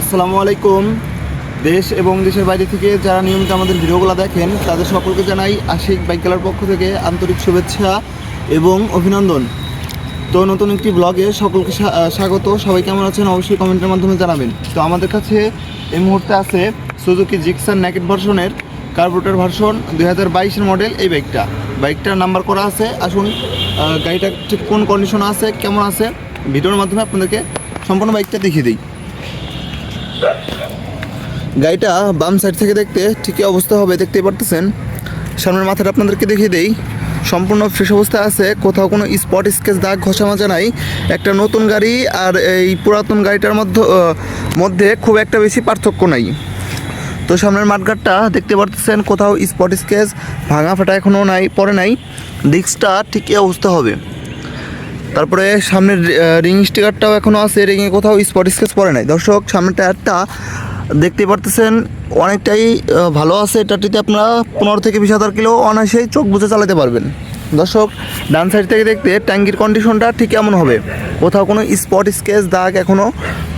আসসালামু আলাইকুম। দেশ এবং দেশের বাইরে থেকে যারা নিয়মিত আমাদের ভিডিওগুলো দেখেন, তাদের সকলকে জানাই আশিক বাইক খেলার পক্ষ থেকে আন্তরিক শুভেচ্ছা এবং অভিনন্দন। তো নতুন একটি ব্লগে সকলকে স্বাগত। সবাই কেমন আছেন অবশ্যই কমেন্টের মাধ্যমে জানাবেন। তো আমাদের কাছে এই মুহূর্তে আছে সুজুকি জিক্সার ন্যাকেট ভার্সনের কার্বোরেটর ভার্সন দুই হাজার মডেল এই বাইকটা। বাইকটার নাম্বার করা আছে। আসুন গাড়িটা ঠিক কোন কন্ডিশন আছে, কেমন আছে, ভিডিওর মাধ্যমে আপনাদেরকে সম্পূর্ণ বাইকটা দেখিয়ে দিই। গাড়িটা বাম সাইড থেকে দেখতে ঠিকই অবস্থা হবে, দেখতেই পারতেছেন। সামনের মাথাটা আপনাদেরকে দেখিয়ে দেই। সম্পূর্ণ ফ্রেশ অবস্থা আছে, কোথাও কোনো স্পট স্কেচ দাগ ঘষা মাজা নাই। একটা নতুন গাড়ি আর এই পুরাতন গাড়িটার মধ্যে মধ্যে খুব একটা বেশি পার্থক্য নাই। তো সামনের মাঠঘাটটা দেখতে পারতেছেন, কোথাও স্পট স্কেচ ভাঙা ফাটা এখনও নাই পরে নাই। ডিস্কটা ঠিকই অবস্থা হবে। তারপরে সামনের রিং স্টিকারটাও এখনও আছে রিংয়ে কোথাও স্পট স্কেচ পরে নাই। দর্শক সামনের টায়ারটা দেখতে পারতেছেন, অনেকটাই ভালো আছে। এটাটিতে আপনারা পনেরো থেকে বিশ হাজার কিলো অনায়াসেই চোখ বুঝে চালাতে পারবেন। দর্শক, ডান সাইড থেকে দেখতে ট্যাঙ্কির কন্ডিশনটা ঠিক এমন হবে। কোথাও কোনো স্পট স্কেচ দাগ এখনও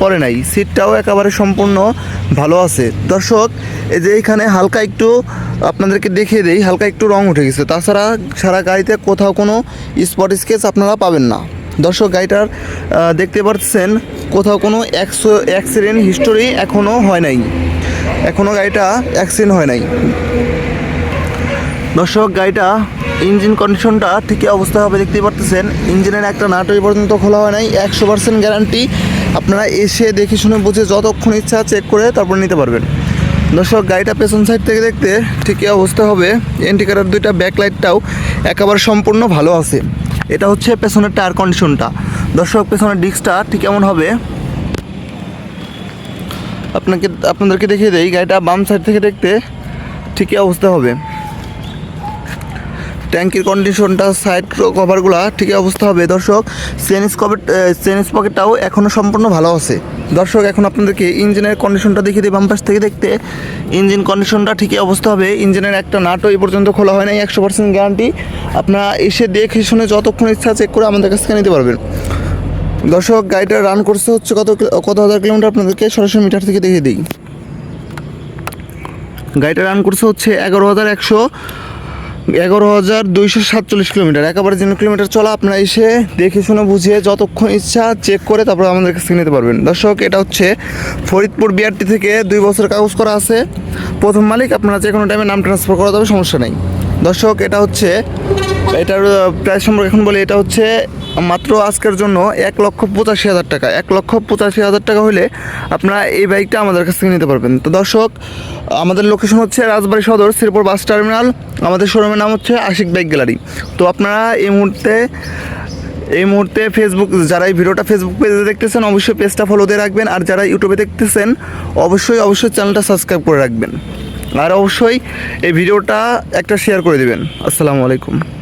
পড়ে নাই। সিটটাও একেবারে সম্পূর্ণ ভালো আছে। দর্শক, এই যে এখানে হালকা একটু আপনাদেরকে দেখিয়ে দেই, হালকা একটু রং উঠে গেছে। তাছাড়া সারা গাড়িতে কোথাও কোনো স্পট স্কেচ আপনারা পাবেন না। দর্শক, গাড়িটার দেখতে পাচ্ছেন, কোথাও কোনো অ্যাক্সিডেন্ট হিস্টোরি এখনও হয় নাই। এখনও গাড়িটা অ্যাক্সিডেন্ট হয় নাই। দর্শক, গাড়িটা ইঞ্জিন কন্ডিশনটা ঠিকই অবস্থা হবে, দেখতেই পারতেছেন। ইঞ্জিনের একটা নাট এই পর্যন্ত খোলা হয় নাই, একশো পার্সেন্ট গ্যারান্টি আপনারা এসে দেখে শুনে বুঝে যতক্ষণ ইচ্ছা চেক করে তারপর নিতে পারবেন। দর্শক, গাড়িটা পেছন সাইড থেকে দেখতে ঠিকই অবস্থা হবে। এন্টিকারের দুইটা ব্যাকলাইটটাও একেবারে সম্পূর্ণ ভালো আছে। এটা হচ্ছে পেছনের টায়ার কন্ডিশনটা দর্শক, পেছনের ডিস্কটা ঠিক এমন হবে। আপনাকে, আপনাদেরকে দেখিয়ে দেই, গাড়িটা বাম সাইড থেকে দেখতে ঠিকই অবস্থা হবে। ট্যাঙ্কির কন্ডিশনটা সাইড কভারগুলো ঠিকই অবস্থা হবে। দর্শক চেনিস কভার চেনিস পকেটটাও এখনও সম্পূর্ণ ভালো আছে। দর্শক, এখন আপনাদেরকে ইঞ্জিনের কন্ডিশনটা দেখিয়ে দিই বাম্পাস থেকে দেখতে। ইঞ্জিন কন্ডিশনটা ঠিকই অবস্থা হবে। ইঞ্জিনের একটা নাটও এই পর্যন্ত খোলা হয় নাই, একশো পার্সেন্ট গ্যারান্টি আপনারা এসে দেখে শুনে যতক্ষণ ইচ্ছা চেক করে আমাদের কাছ থেকে নিতে পারবেন। দর্শক, গাড়িটা রান করছে হচ্ছে কত কত হাজার কিলোমিটার? আপনাদেরকে সরাসরি মিটার থেকে দেখিয়ে দিই। গাড়িটা রান করছে হচ্ছে এগারো হাজার একশো। এগারো হাজার দুইশো সাতচল্লিশ কিলোমিটার। একেবারে জিরো কিলোমিটার চলা আপনারা এসে দেখে শুনে বুঝিয়ে যতক্ষণ ইচ্ছা চেক করে তারপর আমাদের কাছ নিতে পারবেন। দর্শক, এটা হচ্ছে ফরিদপুর বিআরটি থেকে দুই বছর কাগজ করা আছে। প্রথম মালিক, আপনারা যে কোনো টাইমে নাম ট্রান্সফার করা যাবে, সমস্যা নেই। দর্শক, এটা হচ্ছে, এটার প্রাইস সম্পর্কে এখন বলি, এটা হচ্ছে মাত্র আজকের জন্য এক লক্ষ পঁচাশি হাজার টাকা। এক লক্ষ পঁচাশি হাজার টাকা হলে আপনারা এই বাইকটা আমাদের কাছ থেকে নিতে পারবেন। তো দর্শক, আমাদের লোকেশন হচ্ছে রাজবাড়ী সদর, শ্রীপুর বাস টার্মিনাল। আমাদের শোরুমের নাম হচ্ছে আশিক বাইক গ্যালারি। তো আপনারা এই মুহূর্তে এই মুহূর্তে ফেসবুক যারা এই ভিডিওটা ফেসবুক পেজে দেখতেছেন, অবশ্যই পেজটা ফলো দিয়ে রাখবেন। আর যারা ইউটিউবে দেখতেছেন, অবশ্যই অবশ্যই চ্যানেলটা সাবস্ক্রাইব করে রাখবেন। আর অবশ্যই এই ভিডিওটা একটা শেয়ার করে দেবেন। আসসালামু আলাইকুম।